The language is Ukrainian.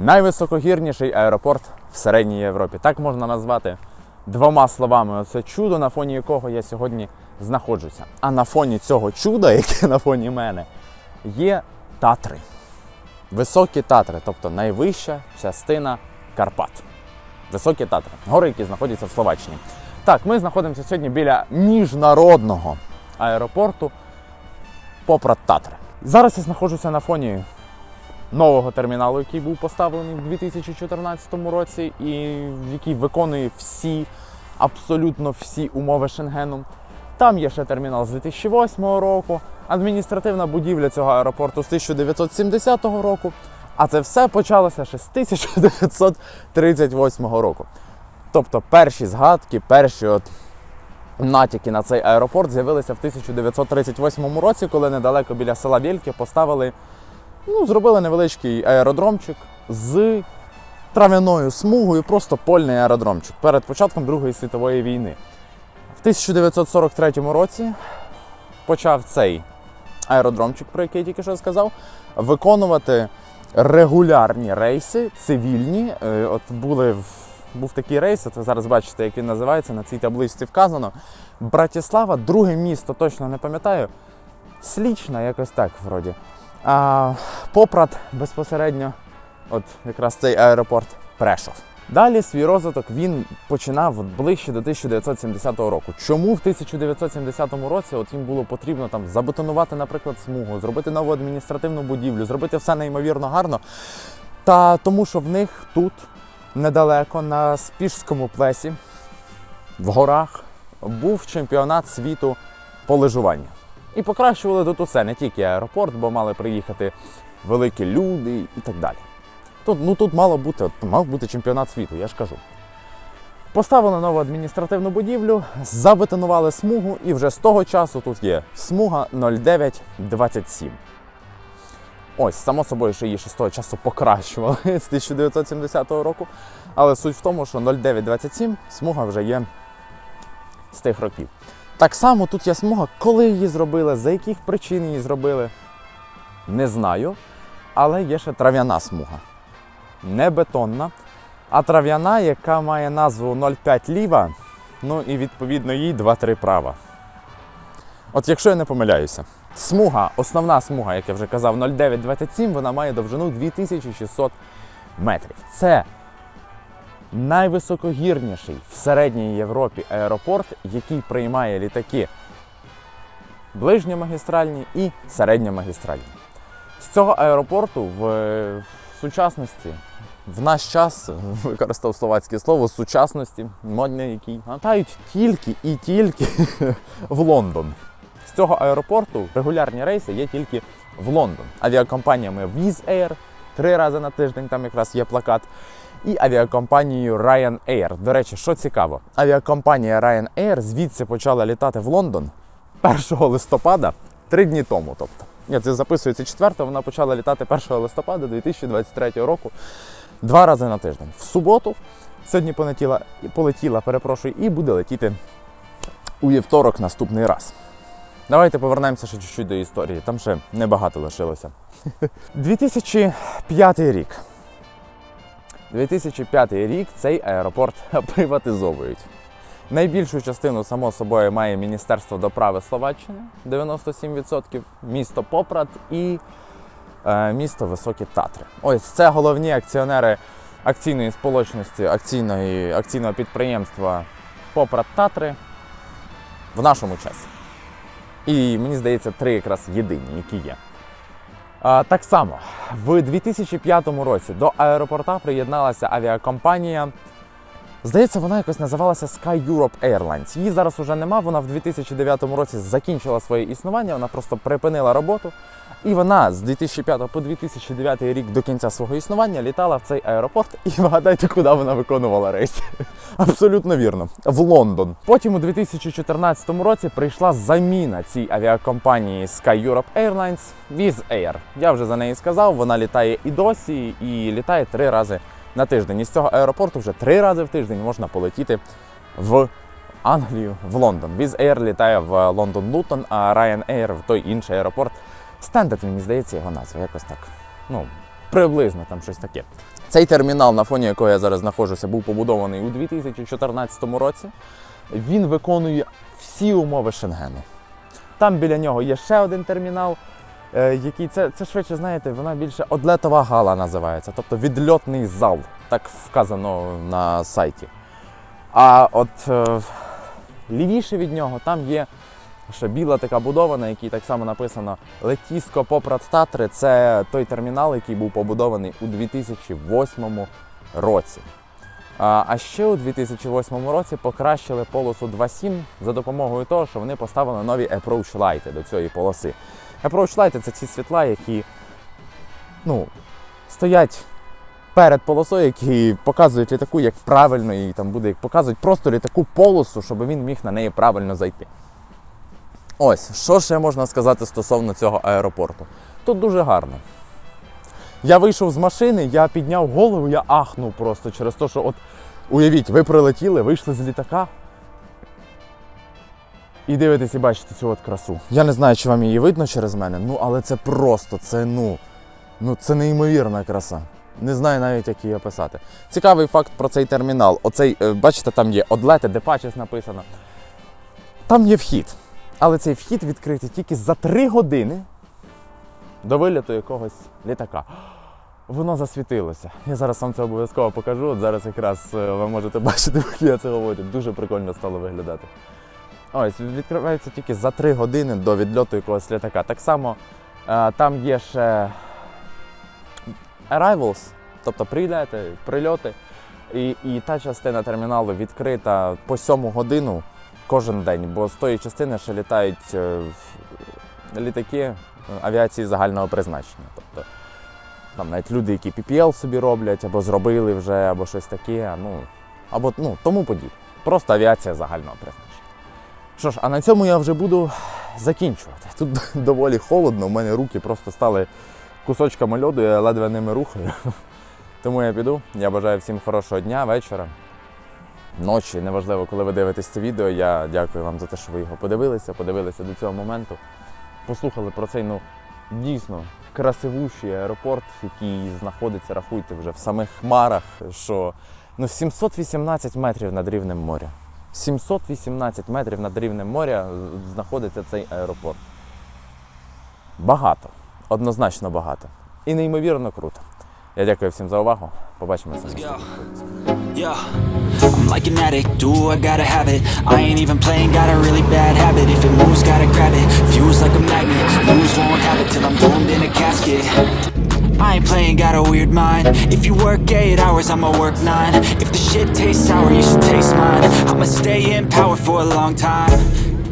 найвисокогірніший аеропорт в середній Європі. Так можна назвати двома словами. Оце чудо, на фоні якого я сьогодні знаходжуся. А на фоні цього чуда, яке на фоні мене, є Татри. Високі Татри, тобто найвища частина Карпат. Високі Татри, гори, які знаходяться в Словаччині. Так, ми знаходимося сьогодні біля міжнародного аеропорту Попрот Татри. Зараз я знаходжуся на фоні нового терміналу, який був поставлений в 2014 році, і який виконує всі, абсолютно всі умови Шенгену. Там є ще термінал з 2008 року, адміністративна будівля цього аеропорту з 1970 року. А це все почалося ще з 1938 року. Тобто перші згадки, перші от натяки на цей аеропорт з'явилися в 1938 році, коли недалеко біля села Вєльки поставили, ну, зробили невеличкий аеродромчик з трав'яною смугою, просто польний аеродромчик перед початком Другої світової війни. В 1943 році почав цей аеродромчик, про який я тільки що сказав, виконувати регулярні рейси, цивільні. Е, От були був такий рейс, от ви зараз бачите, як він називається, на цій табличці вказано. Братіслава, друге місто, точно не пам'ятаю. Слічна, якось так вроді. А Попрат безпосередньо, от якраз цей аеропорт Прешов. Далі свій розвиток він починав ближче до 1970 року. Чому в 1970 році от їм було потрібно там забетонувати, наприклад, смугу, зробити нову адміністративну будівлю, зробити все неймовірно гарно? Та тому, що в них тут недалеко на Спішському плесі, в горах, був чемпіонат світу по лижуванню. І покращували тут усе, не тільки аеропорт, бо мали приїхати великі люди і так далі. Тут, ну, тут мало бути, мав бути чемпіонат світу, я ж кажу. Поставили нову адміністративну будівлю, забетонували смугу, і вже з того часу тут є смуга 0927. Ось, само собою, що її ще з того часу покращували з 1970 року. Але суть в тому, що 0927 смуга вже є з тих років. Так само тут є смуга, коли її зробили, за яких причин її зробили, не знаю. Але є ще трав'яна смуга. Не бетонна, а трав'яна, яка має назву 0,5 ліва, ну і відповідно їй 2-3 права. От якщо я не помиляюся, смуга, основна смуга, як я вже казав, 0927, вона має довжину 2600 метрів. Це найвисокогірніший в середній Європі аеропорт, який приймає літаки ближньомагістральні і середньомагістральні. З цього аеропорту в, в сучасності, в наш час, використав словацьке слово, сучасності, модне який, летають тільки і тільки в Лондон. З цього аеропорту регулярні рейси є тільки в Лондон. Авіакомпаніями Wizz Air три рази на тиждень, там якраз є плакат. І авіакомпанією Ryanair. До речі, що цікаво, авіакомпанія Ryanair звідси почала літати в Лондон 1 листопада, три дні тому. Тобто, Ні, це записується 4, вона почала літати 1 листопада 2023 року два рази на тиждень. В суботу сьогодні полетіла, полетіла, перепрошую, і буде летіти у вівторок наступний раз. Давайте повернемося ще чуть-чуть до історії. Там ще небагато лишилося. 2005 рік. 2005 рік цей аеропорт приватизовують. Найбільшу частину, само собою, має Міністерство доправи Словаччини 97%, місто Попрат і е, місто Високі Татри. Ось це головні акціонери акційної сполучності, акційної, акційного підприємства Попрат Татри в нашому часі. І мені здається, три якраз єдині, які є. Так само, в 2005 році до аеропорта приєдналася авіакомпанія. Здається, вона якось називалася Sky Europe Airlines. Її зараз уже нема. Вона в 2009 році закінчила своє існування, вона просто припинила роботу. І вона з 2005 по 2009 рік до кінця свого існування літала в цей аеропорт. І вгадайте, куди вона виконувала рейси. Абсолютно вірно. В Лондон. Потім у 2014 році прийшла заміна цій авіакомпанії Sky Europe Airlines Wizz Air. Я вже за неї сказав, вона літає і досі, і літає три рази на тиждень. І з цього аеропорту вже три рази в тиждень можна полетіти в Англію, в Лондон. Wizz Air літає в Лондон Лутон, а Ryanair в той інший аеропорт. Standard, мені здається, його назва якось так. Ну, Приблизно там щось таке. Цей термінал, на фоні якого я зараз знаходжуся, був побудований у 2014 році. Він виконує всі умови Шенгену. Там біля нього є ще один термінал, який це, це швидше, знаєте, вона більше одлетова гала називається, тобто відльотний зал, так вказано на сайті. А от е, лівіше від нього там є ще біла така будова, на якій так само написано Летіско Попрат Татри. Це той термінал, який був побудований у 2008 році. А ще у 2008 році покращили полосу 2.7 за допомогою того, що вони поставили нові approach lights до цієї полоси. Approach lights – це ці світла, які ну, стоять перед полосою, які показують літаку, як правильно і там буде, як показують просто літаку полосу, щоб він міг на неї правильно зайти. Ось, що ще можна сказати стосовно цього аеропорту? Тут дуже гарно. Я вийшов з машини, я підняв голову, я ахнув просто через те, що от уявіть, ви прилетіли, вийшли з літака. І дивитесь і бачите цю от красу. Я не знаю, чи вам її видно через мене, ну але це просто, це ну, ну це неймовірна краса. Не знаю навіть, як її описати. Цікавий факт про цей термінал. Оцей, е, бачите, там є одлети, депачес написано. Там є вхід. Але цей вхід відкритий тільки за 3 години до виліту якогось літака. Воно засвітилося. Я зараз вам це обов'язково покажу. От зараз якраз е, ви можете бачити, як я це говорю. Дуже прикольно стало виглядати. Ось, відкривається тільки за 3 години до відльоту якогось літака. Так само е, там є ще arrivals, тобто прильоти, прильоти. І, і та частина терміналу відкрита по 7 годину кожен день, бо з тої частини ще літають е, літаки авіації загального призначення. Тобто там навіть люди, які PPL собі роблять, або зробили вже, або щось таке, ну, або ну, тому подібне. Просто авіація загального призначення. Що ж, а на цьому я вже буду закінчувати. Тут доволі холодно, у мене руки просто стали кусочками льоду, я ледве ними рухаю. Тому я піду. Я бажаю всім хорошого дня, вечора, ночі. Неважливо, коли ви дивитесь це відео. Я дякую вам за те, що ви його подивилися, подивилися до цього моменту. Послухали про цей ну, дійсно красивущий аеропорт, який знаходиться, рахуйте, вже в самих хмарах, що ну, 718 метрів над рівнем моря. 718 метрів над рівнем моря знаходиться цей аеропорт. Багато, однозначно багато. І неймовірно круто. Я дякую всім за увагу. Побачимося. I'm like an addict, do I gotta have it I ain't even playing, got a really bad habit mind. If you work 8 hours, I'ma work 9 If the shit tastes sour, you should taste mine. I'ma stay in power for a long time